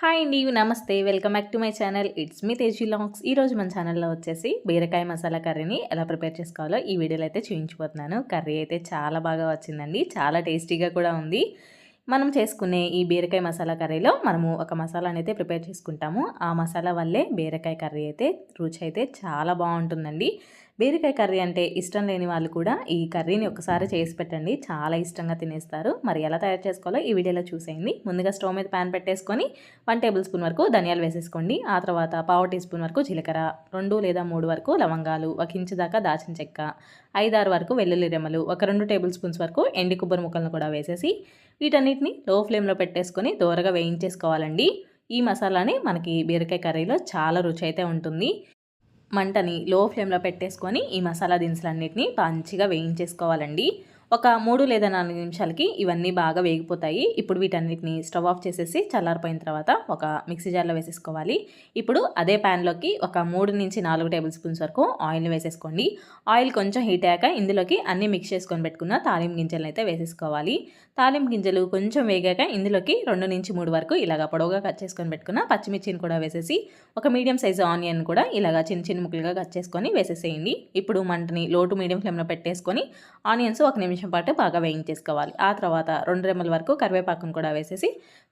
Hi అండి నమస్తే. Welcome back to my channel. It's me Teji longs ఈరోజు మన ఛానల్లో వచ్చేసి బీరకాయ మసాలా కర్రీని ఎలా ప్రిపేర్ చేసుకోవాలో ఈ వీడియోలో అయితే చూపించిపోతున్నాను కర్రీ అయితే చాలా బాగా వచ్చిందండి. చాలా టేస్టీగా కూడా ఉంది. మనం చేసుకునే ఈ బీరకాయ మసాలా కర్రీలో మనము ఒక మసాలాని అయితే ప్రిపేర్ చేసుకుంటాము. ఆ మసాలా వల్లే బీరకాయ కర్రీ అయితే రుచి అయితే చాలా బాగుంటుందండి. బీరకాయ కర్రీ అంటే ఇష్టం లేని వాళ్ళు కూడా ఈ కర్రీని ఒకసారి చేసి పెట్టండి. చాలా ఇష్టంగా తినేస్తారు. మరి ఎలా తయారు చేసుకోవాలో ఈ వీడియోలో చూసేయండి. ముందుగా స్టవ్ మీద ప్యాన్ పెట్టేసుకొని వన్ టేబుల్ స్పూన్ వరకు ధనియాలు వేసేసుకోండి. ఆ తర్వాత పావు టీ స్పూన్ వరకు జీలకర్ర రెండు లేదా మూడు వరకు లవంగాలు ఒక ఇంచు దాకా దాచిన చెక్క ఐదారు వరకు వెల్లుల్లి రెమ్మలు ఒక రెండు టేబుల్ స్పూన్స్ వరకు ఎండి కొబ్బరి ముక్కలను కూడా వేసేసి వీటన్నిటిని లో ఫ్లేమ్లో పెట్టేసుకొని దోరగా వేయించేసుకోవాలండి. ఈ మసాలాని మనకి బీరకాయ కర్రీలో చాలా రుచి అయితే ఉంటుంది. మంటని లో ఫ్లేమ్లో పెట్టేసుకొని ఈ మసాలా దినుసులన్నిటిని మంచిగా వేయించేసుకోవాలండి. ఒక మూడు లేదా నాలుగు నిమిషాలకి ఇవన్నీ బాగా వేగిపోతాయి. ఇప్పుడు వీటన్నిటిని స్టవ్ ఆఫ్ చేసేసి చల్లారిపోయిన తర్వాత ఒక మిక్సీ జార్లో వేసేసుకోవాలి. ఇప్పుడు అదే ప్యాన్లోకి ఒక మూడు నుంచి నాలుగు టేబుల్ స్పూన్స్ వరకు ఆయిల్ని వేసేసుకోండి. ఆయిల్ కొంచెం హీట్ అయ్యాక ఇందులోకి అన్నీ మిక్స్ చేసుకొని పెట్టుకున్న తాలింపు గింజలను అయితే వేసేసుకోవాలి. తాలింపు గింజలు కొంచెం వేగాక ఇందులోకి రెండు నుంచి మూడు వరకు ఇలాగ పొడవుగా కట్ చేసుకొని పెట్టుకున్న పచ్చిమిర్చిని కూడా వేసేసి ఒక మీడియం సైజు ఆనియన్ కూడా ఇలాగ చిన్న చిన్న ముక్కలుగా కట్ చేసుకొని వేసేసేయండి. ఇప్పుడు మంటని లోటు మీడియం ఫ్లేమ్లో పెట్టేసుకొని ఆనియన్స్ ఒక నిమిషం నిమిషం పాటు బాగా వేయించేసుకోవాలి. ఆ తర్వాత రెండు రెమ్మల వరకు కరివేపాకును కూడా వేసేసి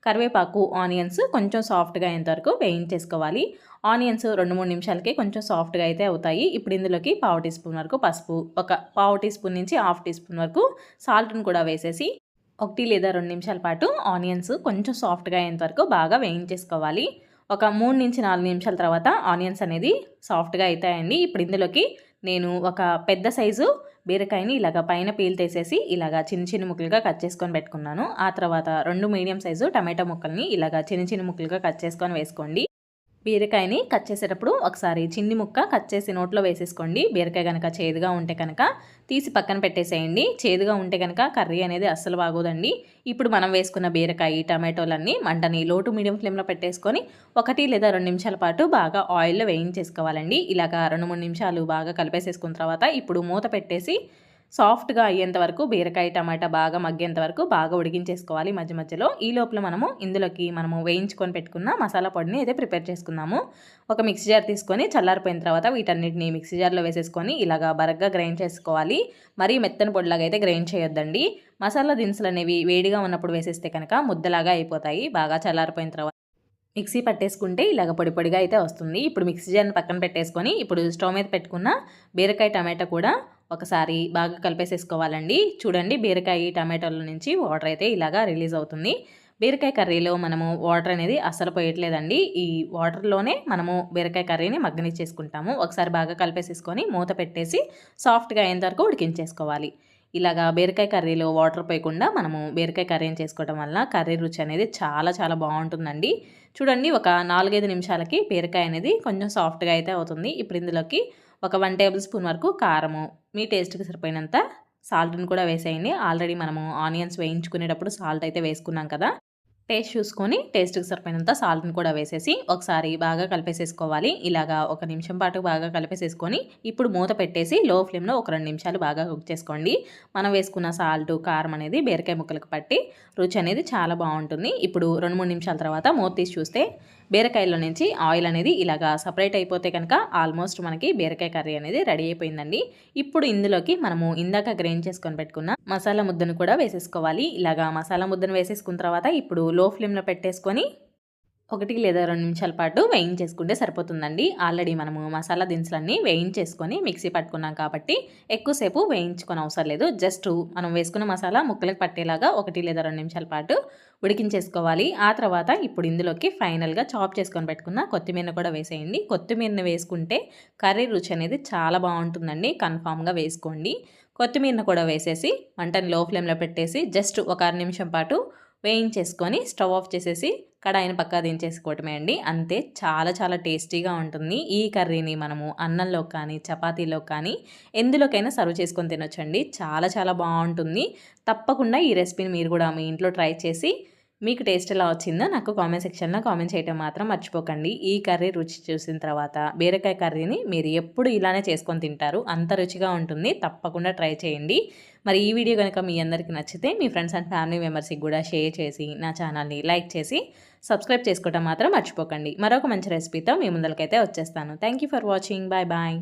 కరివేపాకు ఆనియన్స్ కొంచెం సాఫ్ట్గా అయ్యేంత వరకు వేయించేసుకోవాలి. ఆనియన్స్ రెండు మూడు నిమిషాలకి కొంచెం సాఫ్ట్గా అయితే అవుతాయి. ఇప్పుడు ఇందులోకి పావు టీ స్పూన్ వరకు పసుపు ఒక పావు టీ స్పూన్ నుంచి హాఫ్ టీ స్పూన్ వరకు సాల్ట్ను కూడా వేసేసి ఒకటి లేదా రెండు నిమిషాల పాటు ఆనియన్స్ కొంచెం సాఫ్ట్గా అయ్యేంత వరకు బాగా వేయించేసుకోవాలి. ఒక మూడు నుంచి నాలుగు నిమిషాల తర్వాత ఆనియన్స్ అనేది సాఫ్ట్గా అవుతాయండి. ఇప్పుడు ఇందులోకి నేను ఒక పెద్ద సైజు బీరకాయని ఇలాగ పైన పీల్ తీసేసి ఇలాగ చిన్న చిన్న ముక్కలుగా కట్ చేసుకొని పెట్టుకున్నాను. ఆ తర్వాత రెండు మీడియం సైజు టమాటో ముక్కల్ని ఇలాగ చిన్న చిన్న ముక్కలుగా కట్ చేసుకొని వేసుకోండి. బీరకాయని కట్ చేసేటప్పుడు ఒకసారి చిన్ని ముక్క కట్ చేసి నోట్లో వేసేసుకోండి. బీరకాయ కనుక చేదుగా ఉంటే కనుక తీసి పక్కన పెట్టేసేయండి. చేదుగా ఉంటే కనుక కర్రీ అనేది అస్సలు బాగోదండి. ఇప్పుడు మనం వేసుకున్న బీరకాయ టమాటోలన్నీ మంటని లోటు మీడియం ఫ్లేమ్లో పెట్టేసుకొని ఒకటి లేదా రెండు నిమిషాల పాటు బాగా ఆయిల్లో వేయించేసుకోవాలండి. ఇలాగ రెండు మూడు నిమిషాలు బాగా కలిపేసేసుకున్న తర్వాత ఇప్పుడు మూత పెట్టేసి సాఫ్ట్గా అయ్యేంత వరకు బీరకాయ టమాటా బాగా మగ్గేంత వరకు బాగా ఉడికించేసుకోవాలి మధ్య మధ్యలో. ఈ లోపల మనము ఇందులోకి మనము వేయించుకొని పెట్టుకున్న మసాలా పొడిని అయితే ప్రిపేర్ చేసుకుందాము. ఒక మిక్సీ జార్ తీసుకొని చల్లారిపోయిన తర్వాత వీటన్నిటిని మిక్సీ జార్లో వేసేసుకొని ఇలాగా బరగ్గా గ్రైండ్ చేసుకోవాలి. మరీ మెత్తని పొడిలాగా అయితే గ్రైండ్ చేయొద్దండి. మసాలా దినుసులు అనేవి వేడిగా ఉన్నప్పుడు వేసేస్తే కనుక ముద్దలాగా అయిపోతాయి. బాగా చల్లారిపోయిన తర్వాత మిక్సీ పట్టేసుకుంటే ఇలాగ పొడి పొడిగా అయితే వస్తుంది. ఇప్పుడు మిక్సీ జార్ని పక్కన పెట్టేసుకొని ఇప్పుడు స్టవ్ మీద పెట్టుకున్న బీరకాయ టమాటా కూడా ఒకసారి బాగా కలిపేసేసుకోవాలండి. చూడండి బీరకాయ టమాటోల నుంచి వాటర్ అయితే ఇలాగా రిలీజ్ అవుతుంది. బీరకాయ కర్రీలో మనము వాటర్ అనేది అస్సలు పోయట్లేదండి. ఈ వాటర్లోనే మనము బీరకాయ కర్రీని మగ్గనిచ్చేసుకుంటాము. ఒకసారి బాగా కలిపేసేసుకొని మూత పెట్టేసి సాఫ్ట్గా అయ్యేంత వరకు ఉడికించేసుకోవాలి. ఇలాగా బీరకాయ కర్రీలో వాటర్ పోయకుండా మనము బీరకాయ కర్రీని చేసుకోవడం వల్ల కర్రీ రుచి అనేది చాలా చాలా బాగుంటుందండి. చూడండి ఒక నాలుగైదు నిమిషాలకి బీరకాయ అనేది కొంచెం సాఫ్ట్గా అయితే అవుతుంది. ఇప్పుడు ఇందులోకి ఒక వన్ టేబుల్ స్పూన్ వరకు కారము. మీ టేస్ట్కి సరిపోయినంత సాల్ట్ని కూడా వేసేయండి. ఆల్రెడీ మనము ఆనియన్స్ వేయించుకునేటప్పుడు సాల్ట్ అయితే వేసుకున్నాం కదా. టేస్ట్ చూసుకొని టేస్ట్కి సరిపోయినంత సాల్ట్ని కూడా వేసేసి ఒకసారి బాగా కలిపేసేసుకోవాలి. ఇలాగా ఒక నిమిషం పాటు బాగా కలిపేసేసుకొని ఇప్పుడు మూత పెట్టేసి లో ఫ్లేమ్లో ఒక రెండు నిమిషాలు బాగా కుక్ చేసుకోండి. మనం వేసుకున్న సాల్ట్ కారం అనేది బీరకాయ ముక్కలకు పట్టి రుచి అనేది చాలా బాగుంటుంది. ఇప్పుడు రెండు మూడు నిమిషాల తర్వాత మూత తీసి చూస్తే బీరకాయలో నుంచి ఆయిల్ అనేది ఇలాగా సపరేట్ అయిపోతే కనుక ఆల్మోస్ట్ మనకి బీరకాయ కర్రీ అనేది రెడీ అయిపోయిందండి. ఇప్పుడు ఇందులోకి మనము ఇందాక గ్రైండ్ చేసుకొని పెట్టుకున్న మసాలా ముద్దను కూడా వేసేసుకోవాలి. ఇలాగా మసాలా ముద్దను వేసేసుకున్న తర్వాత ఇప్పుడు లో ఫ్లేమ్లో పెట్టేసుకొని ఒకటి లేదా రెండు నిమిషాల పాటు వేయించేసుకుంటే సరిపోతుందండి. ఆల్రెడీ మనము మసాలా దినుసులన్నీ వేయించేసుకొని మిక్సీ పట్టుకున్నాం కాబట్టి ఎక్కువసేపు వేయించుకొని అవసరం లేదు. జస్ట్ మనం వేసుకున్న మసాలా ముక్కలకు పట్టేలాగా ఒకటి లేదా రెండు నిమిషాల పాటు ఉడికించేసుకోవాలి. ఆ తర్వాత ఇప్పుడు ఇందులోకి ఫైనల్గా చాప్ చేసుకొని పెట్టుకున్న కొత్తిమీర కూడా వేసేయండి. కొత్తిమీరని వేసుకుంటే కర్రీ రుచి అనేది చాలా బాగుంటుందండి. కన్ఫామ్గా వేసుకోండి. కొత్తిమీరను కూడా వేసేసి మంటని లో ఫ్లేమ్లో పెట్టేసి జస్ట్ ఒక నిమిషం పాటు వేయించేసుకొని స్టవ్ ఆఫ్ చేసేసి కడాయిని పక్కా దించేసుకోవటమే అండి. అంతే చాలా చాలా టేస్టీగా ఉంటుంది. ఈ కర్రీని మనము అన్నంలో కానీ చపాతీలో కానీ ఎందులోకైనా సర్వ్ చేసుకొని తినొచ్చండి. చాలా చాలా బాగుంటుంది. తప్పకుండా ఈ రెసిపీని మీరు కూడా మీ ఇంట్లో ట్రై చేసి మీకు టేస్ట్ ఎలా వచ్చిందో నాకు కామెంట్ సెక్షన్లో కామెంట్ చేయటం మాత్రం మర్చిపోకండి. ఈ కర్రీ రుచి చూసిన తర్వాత బీరకాయ కర్రీని మీరు ఎప్పుడు ఇలానే చేసుకొని తింటారు. అంత రుచిగా ఉంటుంది. తప్పకుండా ట్రై చేయండి. మరి ఈ వీడియో కనుక మీ అందరికీ నచ్చితే మీ ఫ్రెండ్స్ అండ్ ఫ్యామిలీ మెంబర్స్కి కూడా షేర్ చేసి నా ఛానల్ని లైక్ చేసి సబ్స్క్రైబ్ చేసుకోవటం మాత్రం మర్చిపోకండి. మరొక మంచి రెసిపీతో మీ ముందరికైతే వచ్చేస్తాను. Thank you for watching bye bye